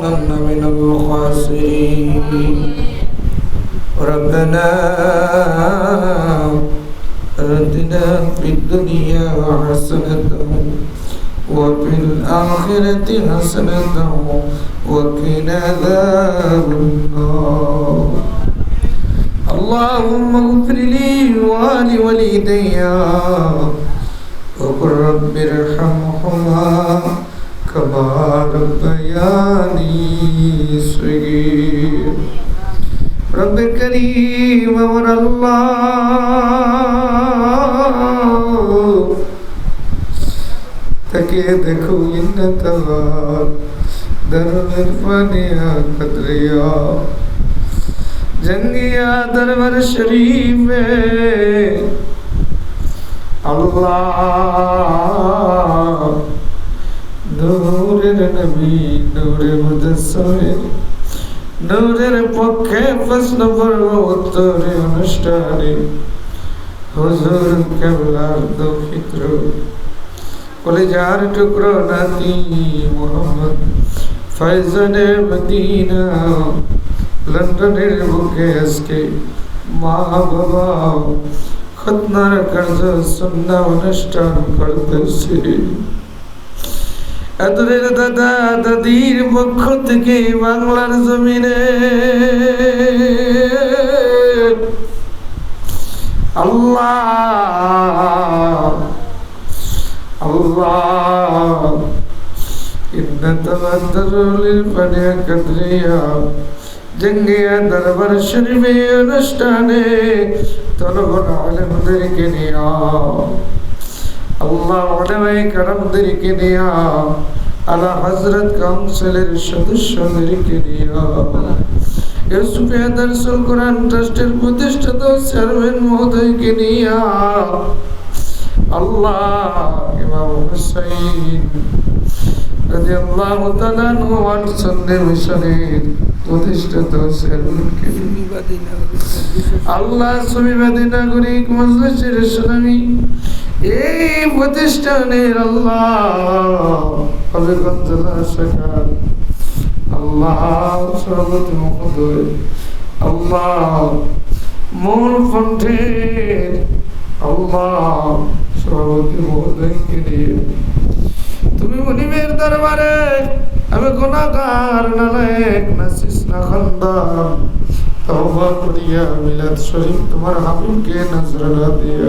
كنا من الخاسرين. ربنا آتنا في الدنيا حسنة وفي الآخرة حسنة وقنا عذاب النار. اللهم اغفر لي ولوالدي. وقل رب ارحمهما. كما ربياني صغير رب كريم امر الله تكي دكو انتهار در عرفانيا قدريا جنگیا دربر شریف میں اللہ নূরের নবী নূরে মুদসমির নূরের পক্ষে প্রশ্ন পর্ব উত্তরে অনুষ্ঠানে। হুজুর কেবলার দক্ষিত্র কলেজার টুকরো নাতি মোহাম্মদ ফয়জনে মদিনা। লন্ডনের বুকে আজকে মা বাবা খতনার কার্য সন্ধ্যা অনুষ্ঠান করতেছে। আদরের দাদা দাদির পক্ষ থেকে বাংলার জমিনে। আল্লাহ আল্লাহ। জঙ্গিয়া দরবার শরীফে অনুষ্ঠানে তরবর আলমদেরকে নিয়ে। আল্লাহ কারামদেরকে নিয়া আলা হজরত কাউন্সিলের সদস্যদেরকে নিয়া ইউসুফে দরসুল কোরআন ট্রাস্টের প্রতিষ্ঠাতা চেয়ারম্যান মহোদয়কে নিয়া আল্লাহ ইমাম হুসাইন তাআলা ওয়ানসুন্নের মিশনের প্রতিষ্ঠাতা চেয়ারম্যানকে আল্লাহ সুবিবাদী নাগরিক মজলিসের এই প্রতিষ্ঠানের আল্লাহ তুমি মনিবের দরবারে আমি গুণাগার নালায়েক, নাসিস না খান্দান তওবা করিয়া মিলাদ শরীফ তোমার হাবিবকে নজরানা দিয়া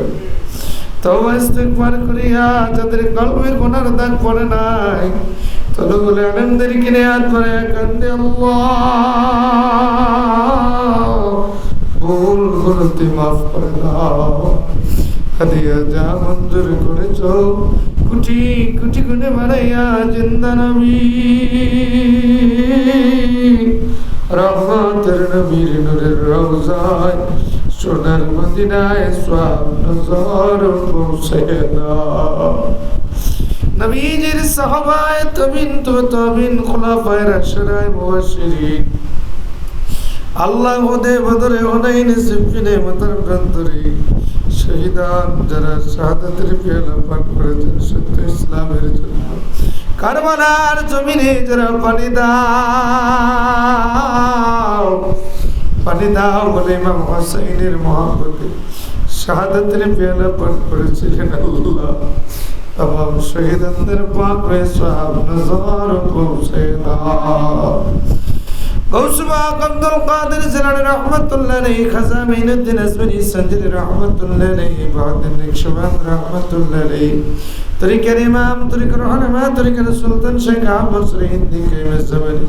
তওবা ইস্তেগফার করিয়া যাদের কলবের গুনার দাগ পড়ে নাই তবে বলে আনন্দের কিনে হাত করে কান্দে ভুল গুলোতে মাফ করে দাও। হাদিয়া যা মঞ্জুর করেছ, কুটি কুটি গুনে বাড়াইয়া জিন্দা নবী। রহমতের নবীর নূরের সোনার মদিনায় সব নজর পৌঁছে দাও নবীজির সাহাবায়ে তবিন তো তবিন খুলাফায়ে রাশিদায়ে মুবাশশিরিন। আল্লাহ ওদে বদরে হুনাইন সিফিনে মতার মতারকান্তরে শহীদান যারা শাহাদাতের পেয়ালা পান করেছেন, সত্য ইসলামের জন্য। কারবালার জমিনে যারা পানি দাও পানি দাও বলে ইমাম হোসাইনের মহাপতি শাহাদাতের পেয়ালা পান করেছিলেন আল্লাহ। তমাম শহীদদের পাক হয়ে সাহাব গৌসবাক আব্দুল কাদের জিলানি রহমাতুল্লাহ আলাইহি খাজামিনুদ্দিন আসমানি সঞ্জরি রহমাতুল্লাহ আলাইহি বাদিন নিকশবান রহমাতুল্লাহ আলাইহি। তরিকার ইমাম, তরিকার রহমা তরিকার সুলতান শেখ আহমদ সরি হিন্দি কাইম জামানি।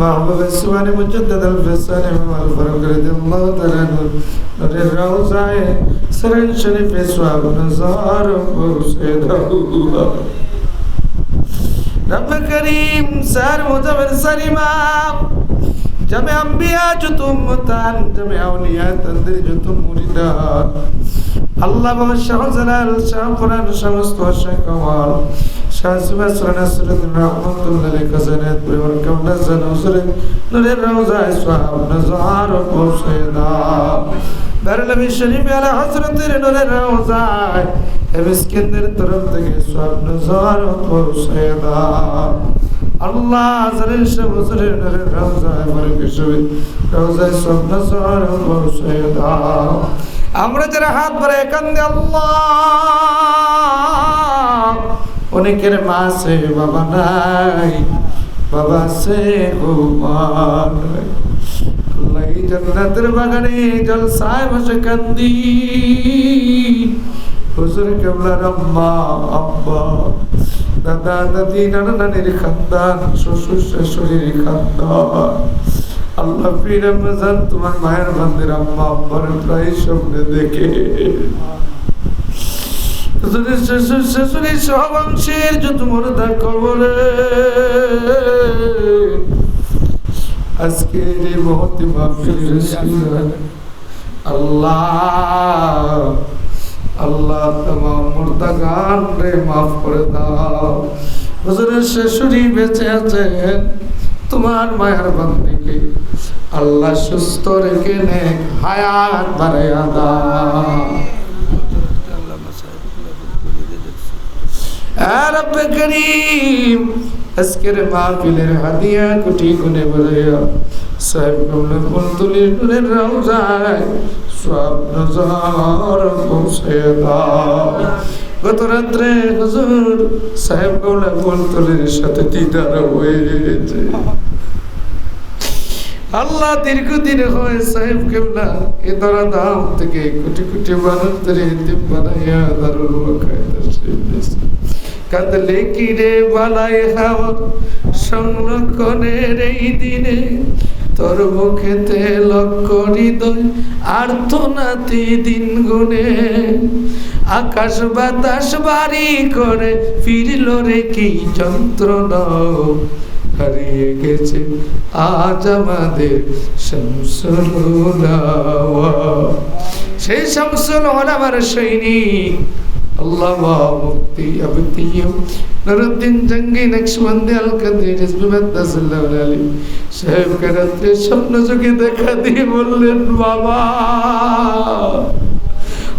মাহবুব সুবানি মুজাদ্দদ আল ফসানি মাল ফরক রাদিয়াল্লাহু তাআলা নূরে রওজায়ে সরন শরীফে সওয়াব রব করিম সার মুজাবর সার জামে আম্বিয়া যত উম্মতান জামে আউলিয়া তাদের যত মুরিদান আল্লাহ বাবা শাহজালাল শাহ কোরআন সমস্ত শাহ কামাল শাহ সুবাহ সরাসরি রহমতুল্লাহ খজানাত পরিবার কামলা জানুসরে নুরের রওজায় সোহাব নজার ও পৌঁছেদা বেরলবি শরীফ আলা হযরতের নুরের রওজায় এবিসকেন্দের তরফ থেকে সোহাব নজার ও পৌঁছেদা আল্লাহ জালিল শাহ হুজুরের নূরের রওজায় বারকে শোবে রওজায় স্বপ্ন সর বসে দাও। আমরা যারা হাত ভরে কান্দে আল্লাহ। অনেকের মা আছে, বাবা নাই। বাবা মা নাই। আল্লাহ জান্নাতের বাগানে জলসায় বসে কান্দি। হুজুর আব্বা। দাদা দাদি নানা নানির খানদান শ্বশুর শাশুড়ির খানদান আল্লাহ পীর তোমার মায়ের বান্দির আম্মা আব্বার প্রায় স্বপ্নে দেখে আল্লাহ আল্লাহ তোমার মুর্দাগান রে মাফ করে দাও। হুজুরের শাশুড়ি বেঁচে আছেন তোমার মায়ের বান্দিকে আল্লাহ সুস্থ রেখে নে হায়াত বাড়াইয়া দাও। আজকের মাহফিলের হাদিয়া কোটি গুনে বলাইয়া সাহেব কমলে ফুল তুলির নূরের রওজায় আল্লাহ দীর্ঘদিন হয় সাহেব কেবলা এ দ্বারা দাম থেকে কোটি কোটি মানুষদের এতিম বানাইয়া দারুল কাঁদলে কি রে বালাই হাওয়া সংরক্ষণের এই দিনে তোর মুখেতে লক্ষ্য হৃদয় আর্থনাতি দিন গুনে আকাশ বাতাস বাড়ি করে, ফিরল রে কি যন্ত্রণা হারিয়ে গেছে আজ আমাদের শামসুল। সেই শামসুল আমার সৈনিক আল্লাহ মুক্তি আবতিয় নুরুদ্দিন জঙ্গি নকশবন্দি আল কাদরি হিজবি মাদ্দাসুল্লাহ আলী সাহেব দেখা দিয়ে বললেন বাবা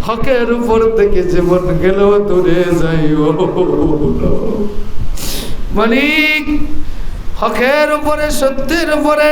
হকের উপর থেকে জীবন গেল দূরে যাইও মালিক হকের উপরে সত্যের উপরে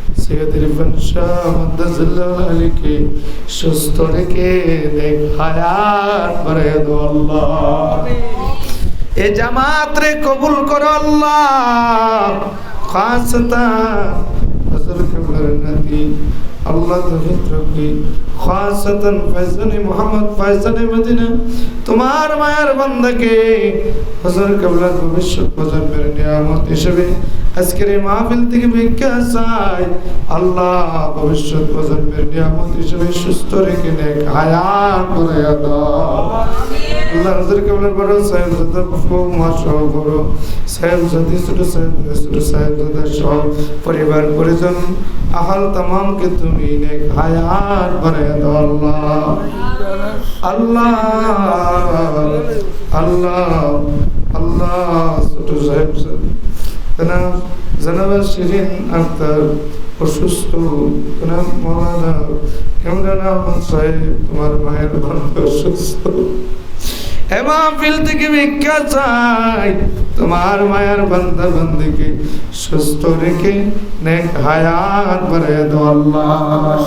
ইরফান শাহ মাদ্দাজুল্লাহ আলীকে সুস্থ রেখে দেখ এ জামাত রে কবুল করো মোহাম্মদ তোমার মায়ের বান্দাকে হযরত কেবলার ভবিষ্যৎ প্রজন্মের নিয়ামত হিসেবে আজকের এই মাহফিল থেকে ভিক্ষা চাই। আল্লাহ ভবিষ্যৎ প্রজন্মের নিয়ামত হিসেবে সুস্থ রেখে নেক হায়াত সহ পরিবার, পরিজন, আহাল তামামকে তুমি আল্লাহ। আল্লাহ আল্লাহ আল্লাহ, ছোট সাহেব আক্তার, অসুস্থ। মৌলানা। সাহেব, তোমার মায়ের বন্ধু অসুস্থ। হেমাফিল থেকে ভিক্ষা চাই, তোমার মায়ের বান্দা বান্দিকে সুস্থ রেখে নেক হায়াত বাড়ায় দাও আল্লাহ।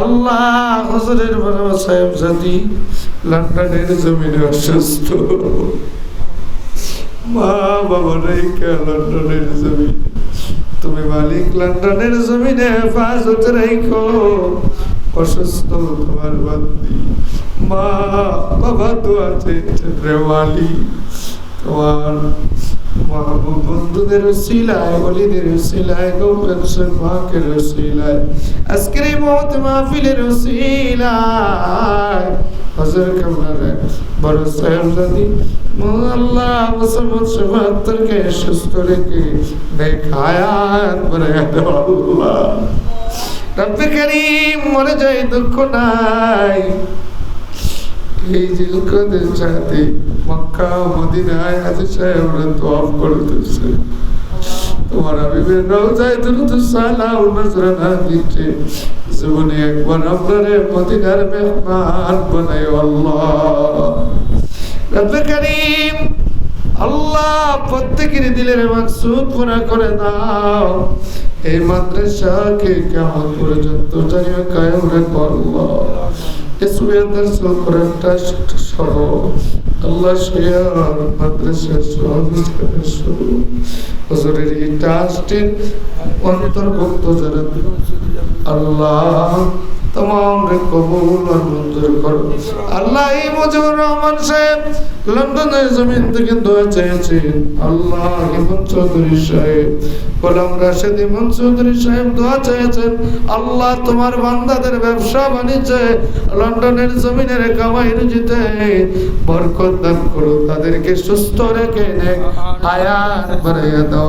আল্লাহ হজরের সাহেব জাতি, লন্ডনের জমিনে অসুস্থ। মা লন্ডনের জমিনে তুমি মালিক, লন্ডনের জমিনে হেফাজত রেখো। অসুস্থ তোমার বান্দি। মা, বাবা তো আছে রেওয়ালি তোমার বন্ধুদের সিলায়, অলিদের সিলায় গৌরের মাকে সিলায়। আজকের এই মহত মাহফিলের সিলায়। হজর কেমন বড় আল্লাহ, মুসলমান সবাত্তরকে সুস্থ রেখে দেখায়াত করে আল্লাহ। রব্বে করিম, মরে যায় দুঃখ নাই। এই জিলকদের সাথে মক্কা মদিনায় আছে সাহেবরা তো অফ করতেছে। তোমার হাবিবের রওজায় দ্রুত সালাম নজরানা দিচ্ছে জীবনে একবার আপনারে মদিনার মেহমান বানাই আল্লাহ। করিম, আল্লাহ প্রত্যেকের দিলের মাকসুদ পুরা করে দাও। এই মাদ্রাসাকে কেমন পর্যন্ত জানিও কায়ম রাখব আল্লাহ। ইসমিয়াতের সুলকুরান ট্রাস্ট সহ আল্লাহ শিয়ার মাদ্রাসা সহ হুজুরের এই ট্রাস্টের অন্তর্ভুক্ত যারা, আল্লাহ আল্লাহ রহমান সাহেব লন্ডনের থেকে দোয়া আল্লাহ চৌধুরী সাহেব চৌধুরী সাহেব দোয়া আল্লাহ তোমার বান্দাদের ব্যবসা বাণিজ্যে লন্ডনের জমিনের কামাই রুজিতে বরকত দান করো, তাদেরকে সুস্থ রেখে বাড়াইয়া দাও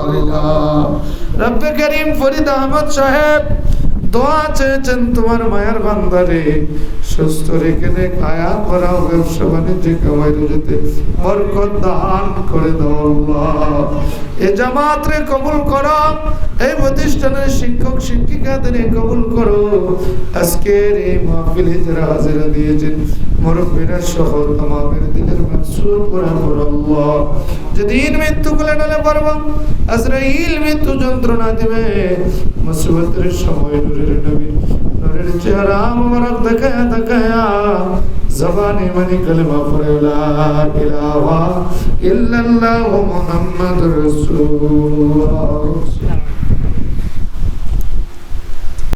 রব্বে করিম ফরিদ আহমদ সাহেব দোয়া চেয়েছেন তোমার মায়ের বান্দারে, সুস্থ রেখে নে আয়াত ভরাও ব্যবসা বাণিজ্যে, কামাই যেতে বরকত দান করে দাও আল্লাহ। এ জামাত রে কবুল করো, এই প্রতিষ্ঠানের শিক্ষক, শিক্ষিকাদের কবুল করো। আজকের এই মাহফিলে যারা হাজিরা দিয়েছেন মুরব্বীরা সহ তামামের দিনের মাকসুদ পুরা করো আল্লাহ। যেদিন মৃত্যু কোলে ডালে পারব আজরাইল মৃত্যু যন্ত্রণা দিবে। মুসিবতের সময় নূরের নবী, নূরের চেহারা মুবারক দেখায়া দেখায়া, জবানে মানে কলমা পড়েলা ইলাহা ইল্লাল্লাহু মুহাম্মাদুর রাসূলুল্লাহ।